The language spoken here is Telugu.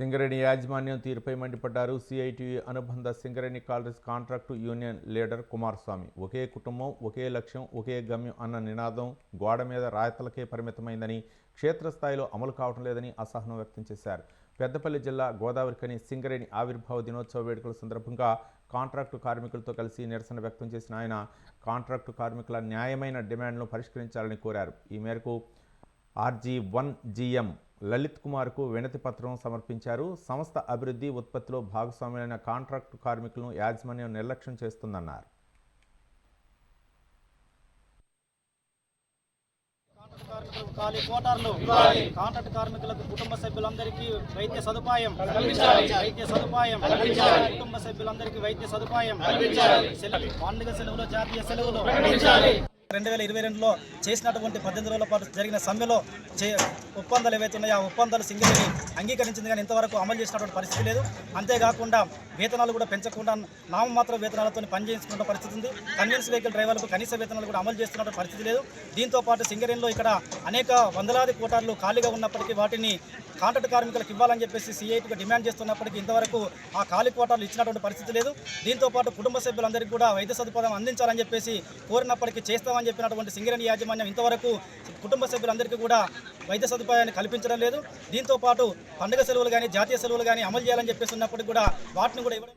సింగరేణి యాజమాన్యం తీరుపై మండిపడ్డారు. సిఐటి అనుబంధ Singareni college contract union leader Kumaraswamy. ఒకే కుటుంబం ఒకే లక్ష్యం ఒకే గమ్యం అన్న నినాదం గోడ మీద రాయతలకే పరిమితమైందని క్షేత్రస్థాయిలో అమలు కావటం లేదని అసహనం వ్యక్తం చేశారు. పెద్దపల్లి జిల్లా గోదావరికని సింగరేణి ఆవిర్భావ దినోత్సవ వేడుకల సందర్భంగా కాంట్రాక్టు కార్మికులతో కలిసి నిరసన వ్యక్తం చేసిన ఆయన కాంట్రాక్టు కార్మికుల న్యాయమైన డిమాండ్ను పరిష్కరించాలని కోరారు. ఈ మేరకు ఆర్జీ వన్ జీఎం లలిత్ కుమార్కు వినతి పత్రం సమర్పించారు. సంస్థ అభివృద్ధి ఉత్పత్తిలో భాగస్వాములైన కాంట్రాక్టు కార్మికులను యాజమాన్యం నిర్లక్ష్యం చేస్తుందన్నారు. ఖాళీ కోటార్లు కాంట్రాక్ట్ కార్మికులకు కుటుంబ సభ్యులందరికీ వైద్య సదుపాయం వైద్య సదుపాయం కుటుంబ సభ్యులందరికీ వైద్య సదుపాయం పండుగ సెలవులు జాతీయ సెలవులు రెండు వేల ఇరవై రెండులో చేసినటువంటి పద్దెనిమిది రోజుల పాటు జరిగిన సమ్మెలో చే ఒప్పందాలు ఏవైతే ఉన్నాయో ఆ ఒప్పందాలు సింగరేణి అంగీకరించింది కానీ ఇంతవరకు అమలు చేసినటువంటి పరిస్థితి లేదు. అంతేకాకుండా వేతనాలు కూడా పెంచకుండా నామమాత్ర వేతనాలతో పనిచేసుకున్న పరిస్థితి ఉంది. కన్వీన్స్ వెహికల్ డ్రైవర్లకు కనీస వేతనాలు కూడా అమలు చేస్తున్న పరిస్థితి లేదు. దీంతో పాటు సింగరేణిలో ఇక్కడ అనేక వందలాది కోటార్లు ఖాళీగా ఉన్నప్పటికీ వాటిని కాంట్రాక్ట్ కార్మికులకు ఇవ్వాలని చెప్పేసి సిఐటిగా డిమాండ్ చేస్తున్నప్పటికీ ఇంతవరకు ఆ ఖాళీ కోటాలు ఇచ్చినటువంటి పరిస్థితి లేదు. దీంతో పాటు కుటుంబ సభ్యులందరికీ కూడా వైద్య సదుపాయం అందించాలని చెప్పేసి కోరినప్పటికీ చేస్తామని చెప్పినటువంటి సింగరేణి యాజమాన్యం ఇంతవరకు కుటుంబ సభ్యులందరికీ కూడా వైద్య సదుపాయాన్ని కల్పించడం లేదు. దీంతో పాటు పండుగ సెలవులు కానీ జాతీయ సెలవులు కానీ అమలు చేయాలని చెప్పేసి ఉన్నప్పటికీ కూడా వాటిని కూడా ఇవ్వడం